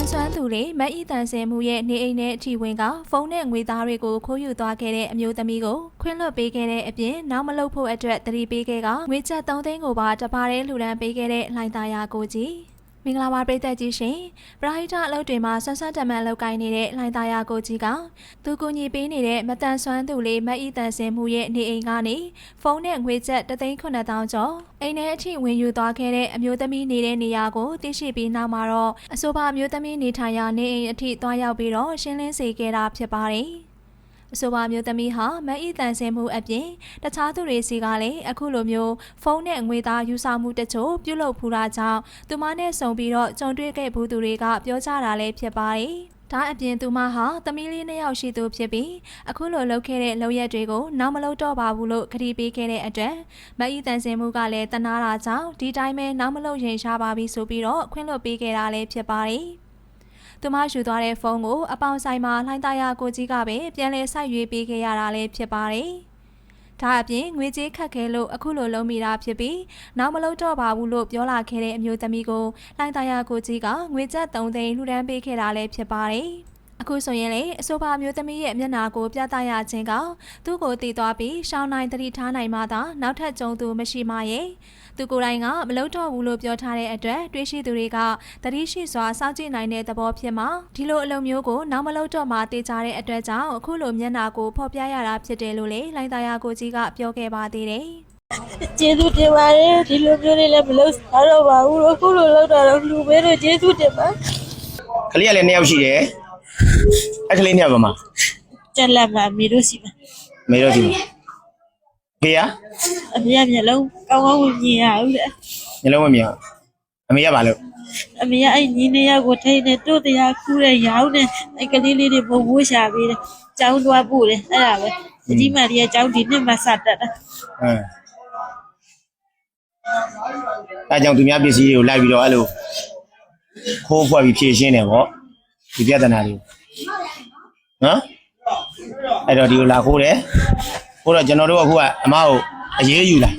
န်ဆွမ်းသူတွေမတ်ဤတန်ဆင်မှုရဲ့နေအိမ်နဲ့အထီဝင်ကဖုန်းနဲ့ငွေသားတွေကိုခိုးယူသွားခဲ့တဲ့အမျိုးသမီးကိုခွင့်လွှတ်ပေးခဲ့တဲ့အပြင်နောက်မလုပ်ဖို့အတွက်တတိပေးခဲ့ကငွေချက်3သိန်းကိုပါတပါးတည်းလှူဒန်းပေးခဲ့တဲ့လှိုင်သာယာကိုကြီး မင်္ဂလာပါပရိသတ်ကြီးရှင်ပရာဟိတအလုပ်တွေမှာဆွမ်းဆွမ်းတမန်လုပ်ကိုင်းနေတဲ့လှိုင်သာယာကိုကြီးကသူကူညီပေးနေတဲ့မတန်ဆွမ်းသူလေးမတ်ဤတန်ဆင်မှုရဲ့နေအိမ်ကနေဖုန်းနဲ့ငွေချက်3သိန်း9000ကျော်အိမ်ထဲအထိဝင်ယူသွားခဲ့တဲ့အမျိုးသမီးနေတဲ့နေရာကိုသိရှိပြီးနောက်မှာတော့အဆိုပါအမျိုးသမီးနေထိုင်ရာနေအိမ်အထိသွားရောက်ပြီးတော့ရှင်းလင်းစေခဲ့တာဖြစ်ပါတယ် အဆိုပါမျိုးသမီးဟာမတ်ဤတန်ဆင်မှုအပြင်တခြားသူတွေစီကလည်းအခုလိုမျိုးဖုန်းနဲ့ငွေသားယူဆမှုတချို့ပြုလုပ်ဖူးတာကြောင့်သူမနဲ့ဆုံပြီးတော့ကြုံတွေ့ခဲ့ဘူးသူတွေကပြောကြတာလည်းဖြစ်ပါတယ်။ဒါအပြင်သူမဟာသမီးလေးနှစ်ယောက်ရှိသူဖြစ်ပြီးအခုလိုလုပ်ခဲ့တဲ့လုပ်ရက်တွေကိုနောက်မလုပ်တော့ပါဘူးလို့ခရီးပေးခဲ့တဲ့အတွက်မတ်ဤတန်ဆင်မှုကလည်းတနာတာကြောင့်ဒီတိုင်းပဲနောက်မလုပ်ရင်ရှားပါပြီဆိုပြီးတော့ခွင့်လွှတ်ပေးခဲ့တာလည်းဖြစ်ပါတယ်။ သူမယူသွားတဲ့ဖုန်းကိုအပေါင်ဆိုင်မှာလှိုင်းသားရကိုကြီးကပဲပြန်လဲဆက်ရွေးပေးခဲ့ရတာလည်းဖြစ်ပါတယ်။ဒါအပြင်ငွေကြေးခတ်ခဲလို့အခုလိုလုံးမိတာဖြစ်ပြီးနောက်မလုပ်တော့ပါဘူးလို့ပြောလာခဲ့တဲ့အမျိုးသမီးကိုလှိုင်းသားရကိုကြီးကငွေကျပ်3သိန်းလှူဒန်းပေးခဲ့တာလည်းဖြစ်ပါတယ်။ အခုဆိုရင်လေအဆိုပါမျိုးသမီးရဲ့မျက်နှာကိုပြသရခြင်းကသူ့ကိုတည်သွားပြီးရှောင်းနိုင်တတိထားနိုင်မှသာနောက်ထပ်ကြုံသူမရှိမှရဲ့သူကိုယ်တိုင်ကမလုပ်တော့ဘူးလို့ပြောထားတဲ့အတွက်တွေးရှိသူတွေကတတိရှိစွာစောင့်ကြည့်နိုင်တဲ့သဘောဖြစ်မှာဒီလိုအလုပ်မျိုးကိုနောက်မလုပ်တော့မှတည်ကြတဲ့အတွက်ကြောင့်အခုလိုမျက်နှာကိုဖော်ပြရတာဖြစ်တယ်လို့လေလိုင်းသားရကိုကြီးကပြောခဲ့ပါသေးတယ်ကျေးဇူးတင်ပါတယ်ဒီလိုမျိုးလေးလည်းမလုပ်စားတော့ပါဘူးအခုလိုလုပ်တာတော့လူပဲတော့ကျေးဇူးတင်ပါကလေးကလည်းနှစ်ယောက်ရှိတယ် အဲ့ကလေးနှစ်ယောက်ပါမကျက်လက်မှာအမေတို့စီမှာမေတော့ဒီဖေရအမေကမျက်လုံးကောင်းကောင်းမြင်ရအောင်လေညလုံးမမြင်အောင်အမေရပါလို့အမေကအဲ့ညီနေရကိုထိနေတို့တရားခူးတဲ့ရောင်းနေအဲ့ကလေးလေးတွေဘဝရှာပေးတယ်ကျောင်းသွားပို့တယ်အဲ့ဒါပဲဒီမရီကကျောင်းဒီနှစ်မှစတက်တာဟမ်အဲကြောင့်သူများပစ္စည်းတွေကိုလိုက်ပြီးတော့အဲ့လိုခိုးဖွဲ့ပြီးဖြည့်ရှင်းတယ်ဗောဒီပြဿနာလေး နော်အဲ့တော့ဒီကိုလာခိုးတယ်ခိုးတော့ကျွန်တော်တို့အခုကအမကိုအရေးယူလာ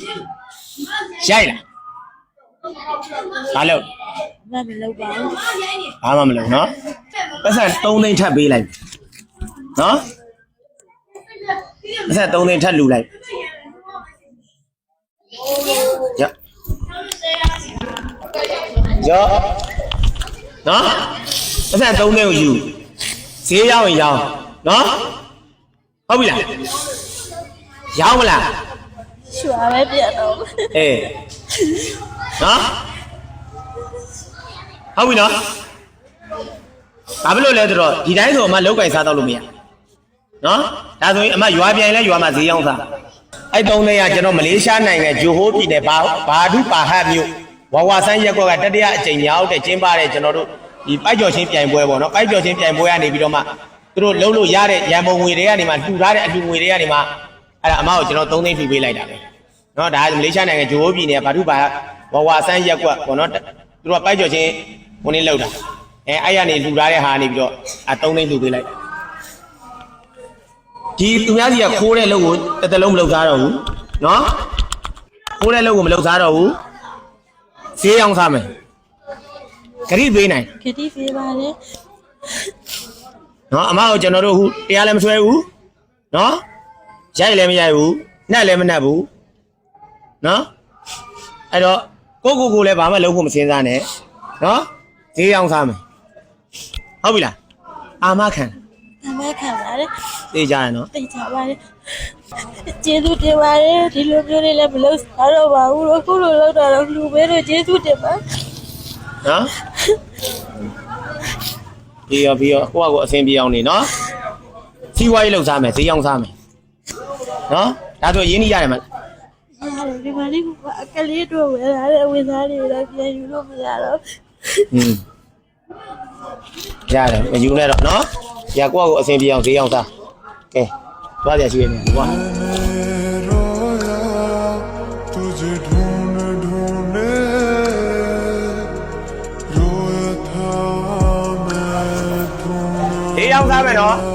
ရိုက်လာဘာလို့မမလုပ်ပါဘူးဘာမှမလုပ်နော်ပတ်စံ3သိန်းထပ်ပေးလိုက်နော်ပတ်စံ3သိန်းထပ်လူလိုက်ရရနော်ပတ်စံ3သိန်းကိုယူ ဈေးရောက်ရင်ရောင်းနော်ဟုတ်ပြီလားရောင်းမလားရှွာပဲပြတ်တော့အေးနော်ဟုတ်ပြီနော်ဘာဖြစ်လို့လဲဆိုတော့ဒီတိုင်းဆိုအမလောက်ကင်စားတော့လို့မရနော်ဒါဆိုရင်အမရွာပြန်လဲရွာမှာဈေးရောက်စားအဲ့တုံးလေးကကျွန်တော်မလေးရှားနိုင်ငံဂျိုဟိုးပြည်နယ်ဘာဘာဒုပါဟတ်မြို့ဝါဝါဆန်းရက်ကွက်ကတတိယအကြိမ်မြောက်တဲ့ကျင်းပတဲ့ကျွန်တော်တို့ ဒီပိုက်ကျော်ချင်းပြိုင်ပွဲပေါ့နော်ပိုက်ကျော်ချင်းပြိုင်ပွဲကနေပြီးတော့မှသူတို့လုံးလို့ရတဲ့ရန်ပုံငွေတွေကနေမှလှူထားတဲ့အလှူငွေတွေကနေမှအဲ့ဒါအမကိုကျွန်တော်3သိန်းလှူပေးလိုက်တာပဲနော်ဒါမလေးရှားနိုင်ငံဂျိုဟိုးပြည်နယ်ဘာထုပါဝဝဆန်းရက်ကွက်ပေါ့နော်သူတို့ကပိုက်ကြော်ချင်းဝင်နေလောက်တာအဲအဲ့ရနေလှူထားတဲ့ဟာနေပြီးတော့အ3သိန်းလှူပေးလိုက်ဒီသူများစီကခိုးတဲ့လုပ်ကိုတစ်သက်လုံးမလုပ်သားတော့ဘူးနော်ခိုးတဲ့လုပ်ကိုမလုပ်သားတော့ဘူးဈေးအောင်စားမယ် ဂရိပေးနိုင်ခတိဖေးပါတယ်နော်အမကိုကျွန်တော်တို့ဟိုတရားလည်းမဆွဲဘူးနော်ရိုက်လည်းမရိုက်ဘူးနှက်လည်းမနှက်ဘူးနော်အဲ့တော့ကိုကိုကိုလည်းဘာမှလုပ်ဖို့မစင်စားနဲ့နော်ဈေးအောင်စားမယ်ဟုတ်ပြီလားအာမခံအမခံပါတယ်သိကြရနော်သိချပါတယ်ကျေးဇူးတင်ပါတယ်ဒီလိုမျိုးလေးလည်းမလုပ်စားတော့ပါဘူးအခုလိုလုပ်တာတော့လူပဲတော့ကျေးဇူးတင်ပါနော် ပြီးရောပြီးရောကိုယ့်အကိုအဆင်ပြေအောင်နေနော်စီးပွားရေးလုပ်စားမယ်ဈေးအောင်စားမယ်နော်ဒါဆိုရင်းနှီးရတယ်မလား ရတယ်ဒီမှာလေးကအကလေးတို့ဝယ်လာတဲ့ဝယ်သားတွေလည်းပြန်ယူလို့မရတော့ อืมရတယ်မယူနဲ့တော့နော်ရကိုယ့်အကိုအဆင်ပြေအောင်ဈေးအောင်စားကဲသွားကြရှိရနေကွာ रोया Yang.